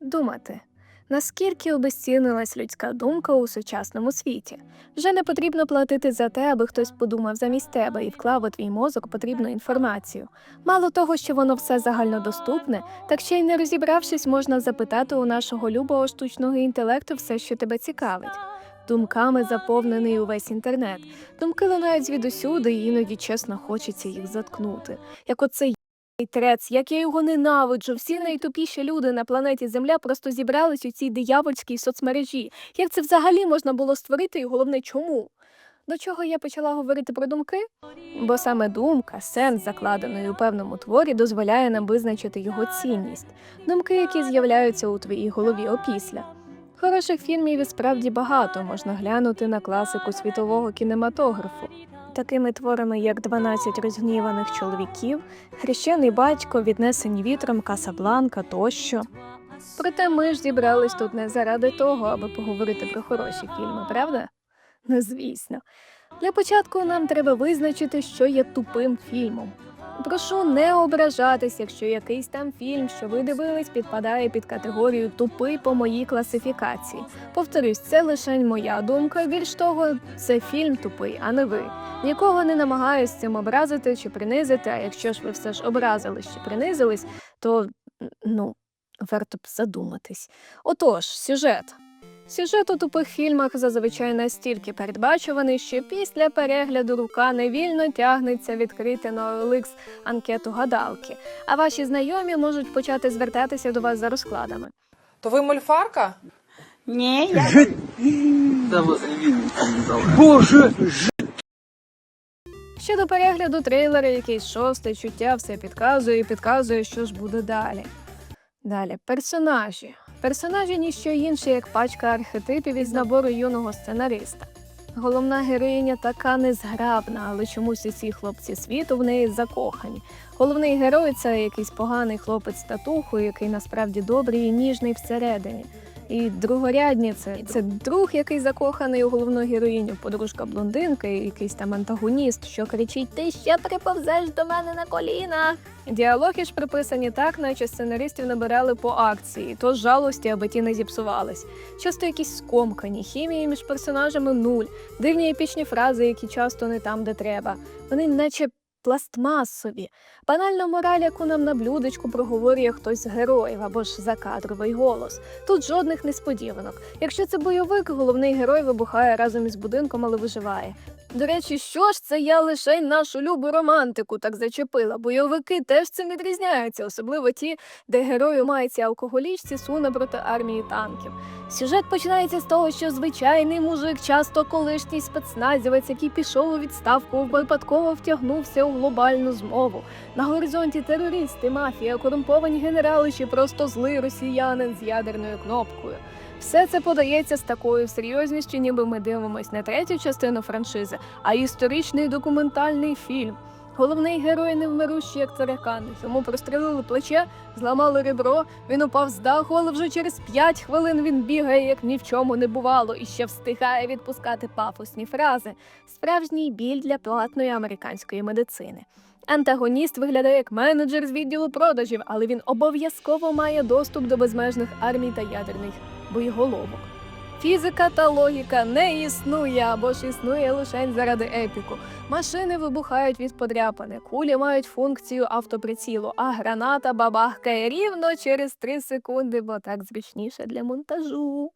думати. Наскільки обезцінилась людська думка у сучасному світі? Вже не потрібно платити за те, аби хтось подумав замість тебе і вклав у твій мозок потрібну інформацію. Мало того, що воно все загальнодоступне, так ще й не розібравшись, можна запитати у нашого любого штучного інтелекту все, що тебе цікавить. Думками заповнений увесь інтернет. Думки лунають звідусюди, і іноді чесно хочеться їх заткнути. Як оцей й**ний трец, як я його ненавиджу. Всі найтупіші люди на планеті Земля просто зібрались у цій диявольській соцмережі. Як це взагалі можна було створити, і головне, чому? До чого я почала говорити про думки? Бо саме думка, сенс, закладений у певному творі, дозволяє нам визначити його цінність, думки, які з'являються у твоїй голові опісля. Хороших фільмів і справді багато можна глянути на класику світового кінематографу. Такими творами, як «12 розгніваних чоловіків, Хрещений батько, віднесені вітром, Касабланка тощо. Проте ми ж зібрались тут не заради того, аби поговорити про хороші фільми, правда? Ну, звісно. Для початку нам треба визначити, що є тупим фільмом. Прошу не ображатись, якщо якийсь там фільм, що ви дивились, підпадає під категорію тупий по моїй класифікації. Повторюсь, це лише моя думка. Більш того, це фільм тупий, а не ви. Нікого не намагаюсь цим образити чи принизити. А якщо ж ви все ж образились чи принизились, то ну варто б задуматись. Отож, сюжет. Сюжет у тупих фільмах зазвичай настільки передбачуваний, що після перегляду рука невільно тягнеться відкрити на OLX анкету гадалки, а ваші знайомі можуть почати звертатися до вас за розкладами. То ви мольфарка? Ні, я Боже, Щодо перегляду трейлера, якийсь шосте чуття все підказує і підказує, що ж буде далі. Далі персонажі. Персонажі ніщо інше, як пачка архетипів із набору юного сценариста. Головна героїня така незграбна, але чомусь усі хлопці світу в неї закохані. Головний герой це якийсь поганий хлопець татуху, який насправді добрий і ніжний всередині. І другорядні це, це друг, який закоханий у головну героїню, подружка блондинка, якийсь там антагоніст, що кричить: Ти ще приповзеш до мене на колінах. Діалоги ж приписані так, наче сценаристів набирали по акції, то жалості, аби ті не зіпсувались. Часто якісь скомкані, хімії між персонажами нуль, дивні епічні фрази, які часто не там, де треба. Вони наче пластмасові. Банальна мораль, яку нам на блюдечку проговорює хтось з героїв або ж закадровий голос. Тут жодних несподіванок. Якщо це бойовик, головний герой вибухає разом із будинком, але виживає. До речі, що ж це я лише нашу любу романтику так зачепила. Бойовики теж цим відрізняються, особливо ті, де герою мається алкоголічці суне проти армії танків. Сюжет починається з того, що звичайний мужик, часто колишній спецназівець, який пішов у відставку, випадково втягнувся у глобальну змову. На горизонті терористи, мафія, корумповані генерали чи просто злий росіянин з ядерною кнопкою. Все це подається з такою серйозністю, ніби ми дивимось не третю частину франшизи, а історичний документальний фільм. Головний герой невмирущий, як таракан. Йому прострелили плече, зламали ребро, він упав з даху, але вже через п'ять хвилин він бігає, як ні в чому не бувало, і ще встигає відпускати пафосні фрази. Справжній біль для платної американської медицини. Антагоніст виглядає як менеджер з відділу продажів, але він обов'язково має доступ до безмежних армій та ядерних боєголовок. Фізика та логіка не існує або ж існує лише заради епіку. Машини вибухають від подряпини, кулі мають функцію автоприцілу, а граната бабахкає рівно через 3 секунди, бо так зручніше для монтажу.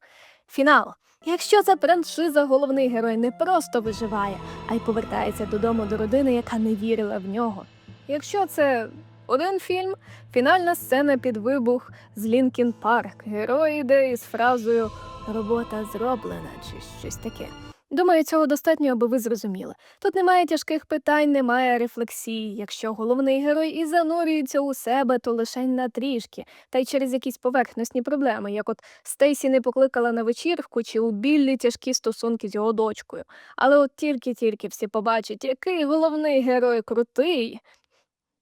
Фінал. Якщо це франшиза, головний герой не просто виживає, а й повертається додому до родини, яка не вірила в нього. Якщо це один фільм, фінальна сцена під вибух з Лінкін Парк. Герой йде із фразою Робота зроблена чи щось таке. Думаю, цього достатньо, аби ви зрозуміли. Тут немає тяжких питань, немає рефлексії. Якщо головний герой і занурюється у себе, то лише на трішки, та й через якісь поверхностні проблеми, як от Стейсі не покликала на вечірку, чи у Біллі тяжкі стосунки з його дочкою. Але от тільки-тільки всі побачать, який головний герой крутий,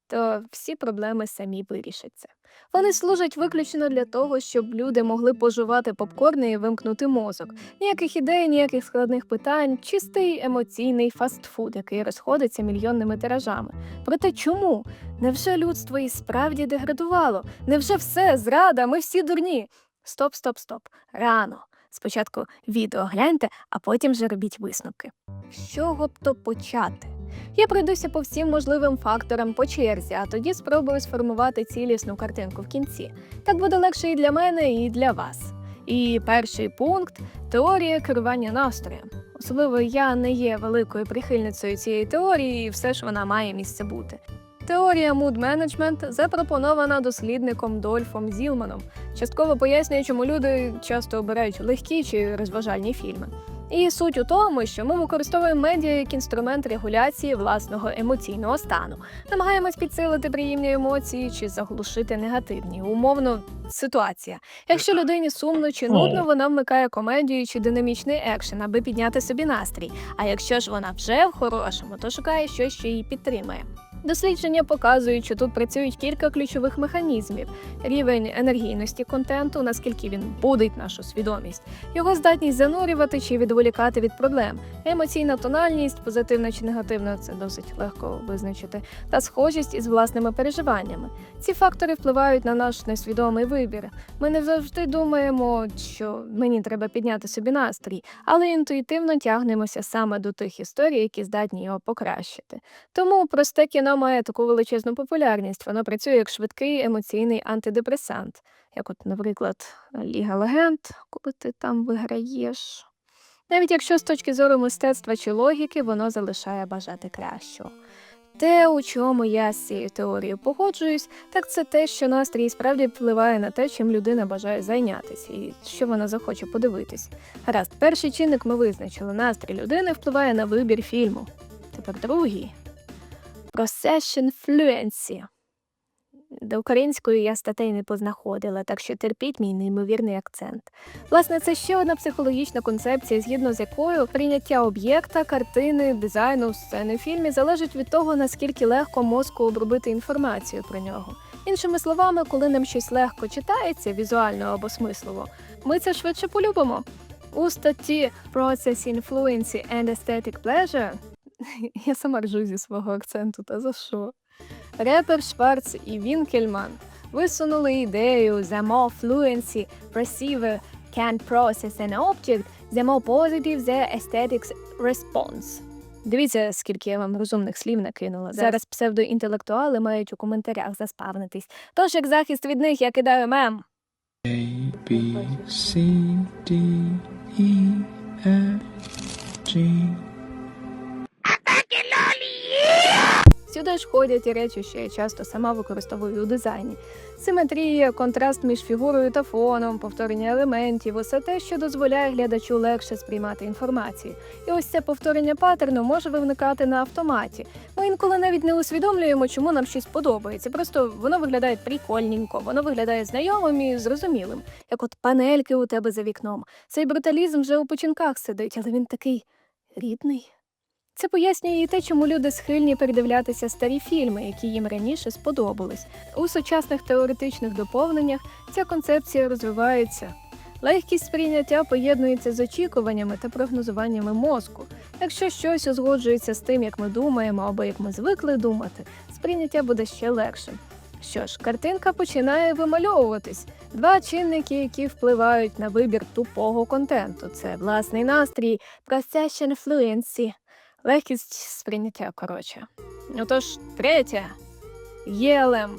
то всі проблеми самі вирішаться. Вони служать виключно для того, щоб люди могли пожувати попкорни і вимкнути мозок. Ніяких ідей, ніяких складних питань, чистий емоційний фастфуд, який розходиться мільйонними тиражами. Проте чому? Невже людство і справді деградувало? Невже все зрада? Ми всі дурні? Стоп, стоп, стоп. Рано. Спочатку відео гляньте, а потім вже робіть висновки. З чого б то почати? Я пройдуся по всім можливим факторам по черзі, а тоді спробую сформувати цілісну картинку в кінці. Так буде легше і для мене, і для вас. І перший пункт теорія керування настроєм. Особливо я не є великою прихильницею цієї теорії, і все ж вона має місце бути. Теорія mood management запропонована дослідником Дольфом Зілманом, частково пояснює, чому люди часто обирають легкі чи розважальні фільми. І суть у тому, що ми використовуємо медіа як інструмент регуляції власного емоційного стану, намагаємось підсилити приємні емоції чи заглушити негативні. Умовно, ситуація. Якщо людині сумно чи нудно, вона вмикає комедію чи динамічний екшен, аби підняти собі настрій. А якщо ж вона вже в хорошому, то шукає щось, що її підтримує. Дослідження показують, що тут працюють кілька ключових механізмів: рівень енергійності контенту, наскільки він будить нашу свідомість, його здатність занурювати чи відволікати від проблем, емоційна тональність, позитивна чи негативна, це досить легко визначити, та схожість із власними переживаннями. Ці фактори впливають на наш несвідомий вибір. Ми не завжди думаємо, що мені треба підняти собі настрій, але інтуїтивно тягнемося саме до тих історій, які здатні його покращити. Тому просте кіно має таку величезну популярність. Воно працює як швидкий емоційний антидепресант, як, от, наприклад, Ліга легенд, коли ти там виграєш. Навіть якщо з точки зору мистецтва чи логіки воно залишає бажати кращого. Те, у чому я з цією теорією погоджуюсь, так це те, що настрій справді впливає на те, чим людина бажає зайнятися і що вона захоче подивитись. Гаразд, перший чинник ми визначили. Настрій людини впливає на вибір фільму. Тепер другий. Procession fluency. До української я статей не познаходила, так що терпіть мій неймовірний акцент. Власне, це ще одна психологічна концепція, згідно з якою прийняття об'єкта, картини, дизайну, сцени в фільмі залежить від того, наскільки легко мозку обробити інформацію про нього. Іншими словами, коли нам щось легко читається, візуально або смислово, ми це швидше полюбимо. У статті Process Influency and Aesthetic Pleasure я сама ржу зі свого акценту, та за що? Репер Шварц і Вінкельман висунули ідею the more fluency perceiver can process an object, the more positive the aesthetics response. Дивіться, скільки я вам розумних слів накинула. Зараз псевдоінтелектуали мають у коментарях заспавнитись. Тож, як захист від них, я кидаю мем. A B C D E F G Сюди ж входять і речі, що я часто сама використовую у дизайні: симетрія, контраст між фігурою та фоном, повторення елементів, усе те, що дозволяє глядачу легше сприймати інформацію. І ось це повторення паттерну може виникати на автоматі. Ми інколи навіть не усвідомлюємо, чому нам щось подобається. Просто воно виглядає прикольненько, воно виглядає знайомим і зрозумілим, як от панельки у тебе за вікном. Цей бруталізм вже у починках сидить, але він такий рідний. Це пояснює і те, чому люди схильні передивлятися старі фільми, які їм раніше сподобались. У сучасних теоретичних доповненнях ця концепція розвивається. Легкість сприйняття поєднується з очікуваннями та прогнозуваннями мозку. Якщо щось узгоджується з тим, як ми думаємо або як ми звикли думати, сприйняття буде ще легшим. Що ж, картинка починає вимальовуватись. Два чинники, які впливають на вибір тупого контенту: це власний настрій, procession fluency, легкість сприйняття, коротше. Отож, третє ELM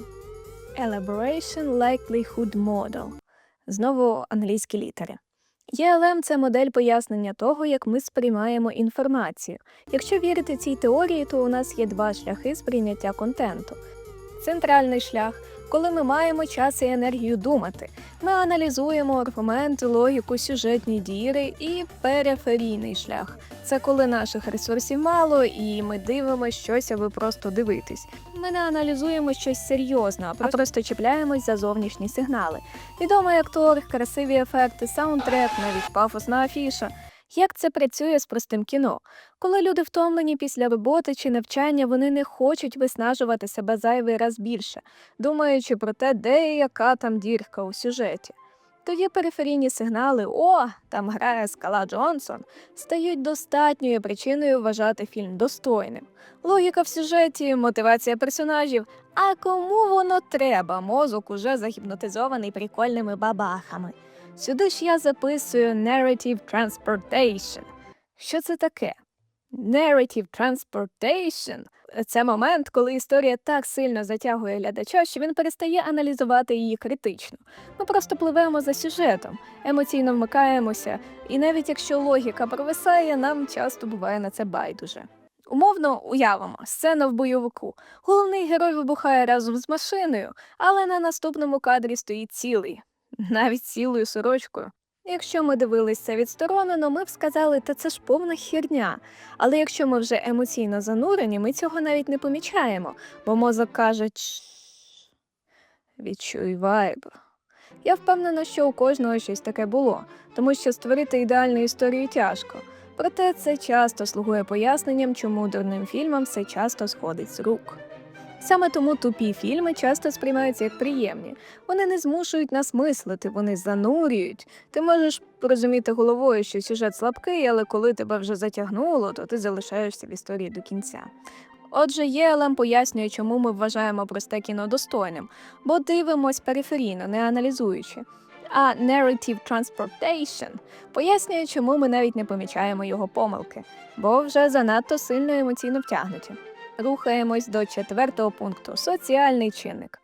Elaboration Likelihood Model. Знову англійські літери. ELM – це модель пояснення того, як ми сприймаємо інформацію. Якщо вірити цій теорії, то у нас є два шляхи сприйняття контенту. Центральний шлях, коли ми маємо час і енергію думати. Ми аналізуємо аргументи, логіку, сюжетні діри і периферійний шлях. Це коли наших ресурсів мало, і ми дивимося щось, аби просто дивитись. Ми не аналізуємо щось серйозно, а просто чіпляємось за зовнішні сигнали. Відомий актор, красиві ефекти, саундтрек, навіть пафосна афіша. Як це працює з простим кіно? Коли люди втомлені після роботи чи навчання, вони не хочуть виснажувати себе зайвий раз більше, думаючи про те, де і яка там дірка у сюжеті. Тоді периферійні сигнали О, там грає Скала Джонсон стають достатньою причиною вважати фільм достойним. Логіка в сюжеті, мотивація персонажів. А кому воно треба? Мозок уже загіпнотизований прикольними бабахами. Сюди ж я записую narrative transportation. Що це таке? Narrative transportation – це момент, коли історія так сильно затягує глядача, що він перестає аналізувати її критично. Ми просто пливемо за сюжетом, емоційно вмикаємося, і навіть якщо логіка провисає, нам часто буває на це байдуже. Умовно уявимо, сцена в бойовику. Головний герой вибухає разом з машиною, але на наступному кадрі стоїть цілий, навіть цілою сорочкою. Якщо ми дивилися відсторонено, ми б сказали, та це ж повна херня. Але якщо ми вже емоційно занурені, ми цього навіть не помічаємо, бо мозок каже «Чш, відчуй вайб. Я впевнена, що у кожного щось таке було, тому що створити ідеальну історію тяжко. Проте це часто слугує поясненням, чому дурним фільмам все часто сходить з рук. Саме тому тупі фільми часто сприймаються як приємні. Вони не змушують нас мислити, вони занурюють. Ти можеш розуміти головою, що сюжет слабкий, але коли тебе вже затягнуло, то ти залишаєшся в історії до кінця. Отже, ЄЛМ пояснює, чому ми вважаємо просте кіно достойним, бо дивимось периферійно, не аналізуючи. А narrative transportation пояснює, чому ми навіть не помічаємо його помилки, бо вже занадто сильно емоційно втягнуті. Рухаємось до четвертого пункту соціальний чинник.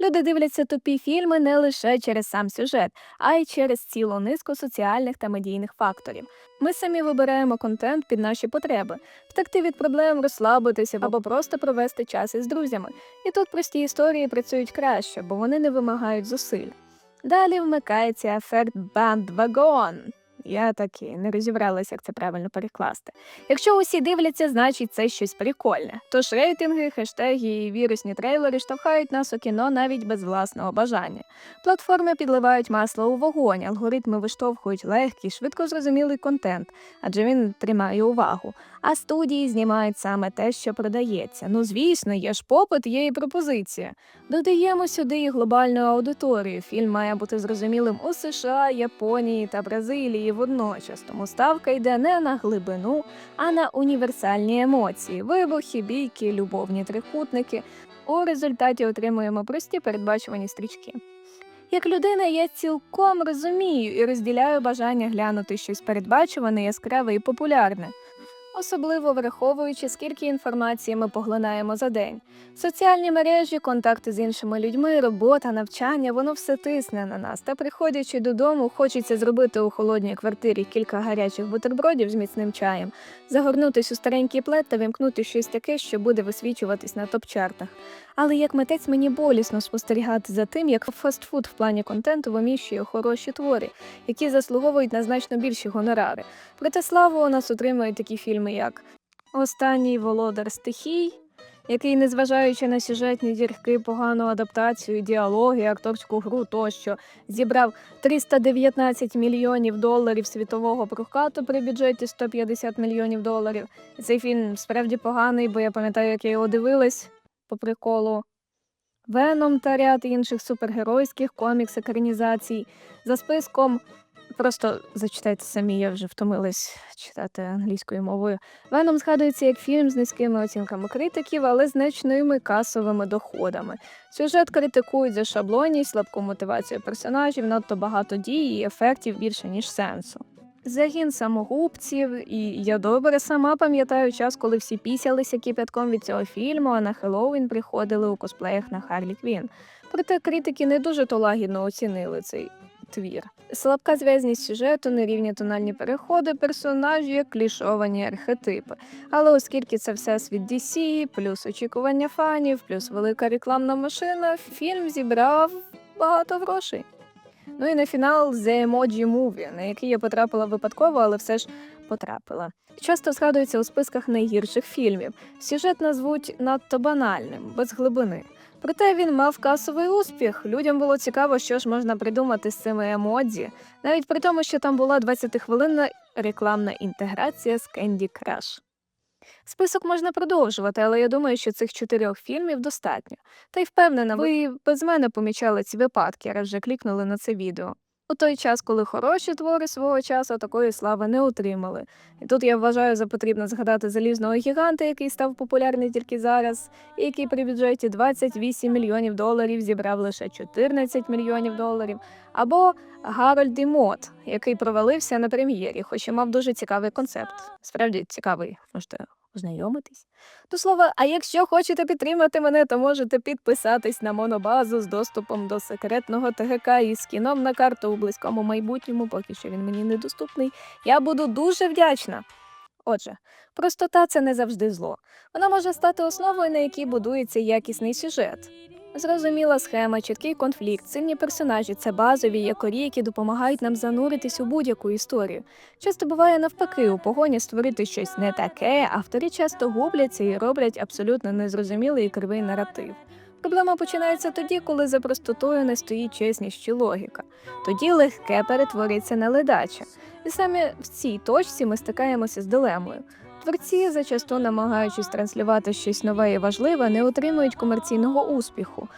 Люди дивляться тупі фільми не лише через сам сюжет, а й через цілу низку соціальних та медійних факторів. Ми самі вибираємо контент під наші потреби, втекти від проблем, розслабитися або просто провести час із друзями. І тут прості історії працюють краще, бо вони не вимагають зусиль. Далі вмикається ефект бандвагон. Я таки не розібралася, як це правильно перекласти. Якщо усі дивляться, значить це щось прикольне. Тож рейтинги, хештеги і вірусні трейлери штовхають нас у кіно навіть без власного бажання. Платформи підливають масло у вогонь, алгоритми виштовхують легкий, швидко зрозумілий контент, адже він тримає увагу. А студії знімають саме те, що продається. Ну звісно, є ж попит, є і пропозиція. Додаємо сюди і глобальну аудиторію. Фільм має бути зрозумілим у США, Японії та Бразилії водночас. Тому ставка йде не на глибину, а на універсальні емоції: вибухи, бійки, любовні трикутники. У результаті отримуємо прості передбачувані стрічки. Як людина, я цілком розумію і розділяю бажання глянути щось передбачуване, яскраве і популярне. Особливо враховуючи, скільки інформації ми поглинаємо за день. Соціальні мережі, контакти з іншими людьми, робота, навчання воно все тисне на нас. Та приходячи додому, хочеться зробити у холодній квартирі кілька гарячих бутербродів з міцним чаєм, загорнутись у старенький плед та вимкнути щось таке, що буде висвічуватись на топ-чартах. Але як митець мені болісно спостерігати за тим, як фастфуд в плані контенту виміщує хороші твори, які заслуговують на значно більші гонорари. Проте славу у нас отримують такі фільми, як Останній володар стихій, який, незважаючи на сюжетні дірки, погану адаптацію, діалоги, акторську гру тощо, зібрав 319 мільйонів доларів світового прокату при бюджеті 150 мільйонів доларів. Цей фільм справді поганий, бо я пам'ятаю, як я його дивилась по приколу. Веном та ряд інших супергеройських комікс екранізацій за списком. Просто зачитайте самі, я вже втомилась читати англійською мовою. Веном згадується як фільм з низькими оцінками критиків, але значними касовими доходами. Сюжет критикують за шаблонність, слабку мотивацію персонажів, надто багато дій і ефектів більше, ніж сенсу. Загін самогубців, і я добре сама пам'ятаю час, коли всі пісялися кипятком від цього фільму, а на Хеллоуін приходили у косплеях на Харлі Квін. Проте критики не дуже то лагідно оцінили цей твір. Слабка зв'язність сюжету, нерівні тональні переходи, персонажі, клішовані архетипи. Але оскільки це все світ DC, плюс очікування фанів, плюс велика рекламна машина, фільм зібрав багато грошей. Ну і на фінал The Emoji Movie, на який я потрапила випадково, але все ж потрапила. Часто згадується у списках найгірших фільмів. Сюжет назвуть надто банальним, без глибини. Проте він мав касовий успіх. Людям було цікаво, що ж можна придумати з цими емоджі, навіть при тому, що там була 20-хвилинна рекламна інтеграція з Candy Crush. Список можна продовжувати, але я думаю, що цих чотирьох фільмів достатньо. Та й впевнена, ви без мене помічали ці випадки, раз вже клікнули на це відео. У той час, коли хороші твори свого часу такої слави не отримали. І тут я вважаю за потрібно згадати залізного гіганта, який став популярний тільки зараз, і який при бюджеті 28 мільйонів доларів зібрав лише 14 мільйонів доларів, або Гарольд і Мот, який провалився на прем'єрі, хоч і мав дуже цікавий концепт. Справді цікавий, можете ознайомитись. До слова, а якщо хочете підтримати мене, то можете підписатись на монобазу з доступом до секретного ТГК і скіном на карту у близькому майбутньому, поки що він мені недоступний. Я буду дуже вдячна. Отже, простота це не завжди зло. Вона може стати основою, на якій будується якісний сюжет. Зрозуміла схема, чіткий конфлікт, сильні персонажі це базові якорі, які допомагають нам зануритись у будь-яку історію. Часто буває навпаки, у погоні створити щось не таке, автори часто губляться і роблять абсолютно незрозумілий і кривий наратив. Проблема починається тоді, коли за простотою не стоїть чесність чи логіка. Тоді легке перетворюється на ледаче. І саме в цій точці ми стикаємося з дилемою. Творці, зачасту намагаючись транслювати щось нове і важливе, не отримують комерційного успіху.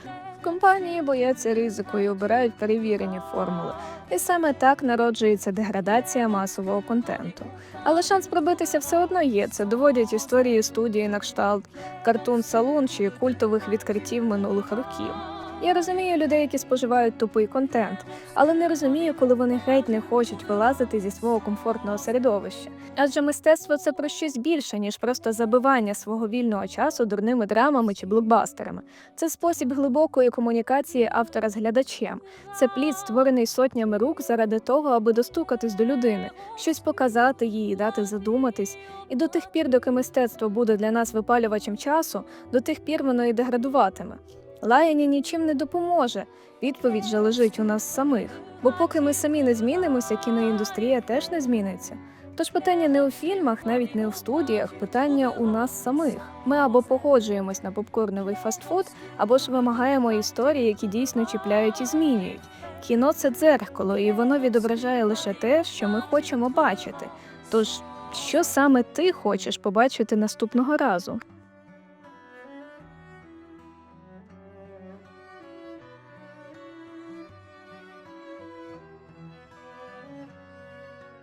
Компанії бояться ризику і обирають перевірені формули. І саме так народжується деградація масового контенту. Але шанс пробитися все одно є. Це доводять історії студії на кшталт Картун Салун чи культових відкриттів минулих років. Я розумію людей, які споживають тупий контент, але не розумію, коли вони геть не хочуть вилазити зі свого комфортного середовища. Адже мистецтво це про щось більше, ніж просто забивання свого вільного часу дурними драмами чи блокбастерами. Це спосіб глибокої комунікації автора з глядачем. Це плід, створений сотнями рук заради того, аби достукатись до людини, щось показати їй, дати задуматись. І до тих пір, доки мистецтво буде для нас випалювачем часу, до тих пір воно і деградуватиме. Лаяння нічим не допоможе. Відповідь же лежить у нас самих. Бо поки ми самі не змінимося, кіноіндустрія теж не зміниться. Тож питання не у фільмах, навіть не у студіях, питання у нас самих. Ми або погоджуємось на попкорновий фастфуд, або ж вимагаємо історії, які дійсно чіпляють і змінюють. Кіно це дзеркало, і воно відображає лише те, що ми хочемо бачити. Тож, що саме ти хочеш побачити наступного разу?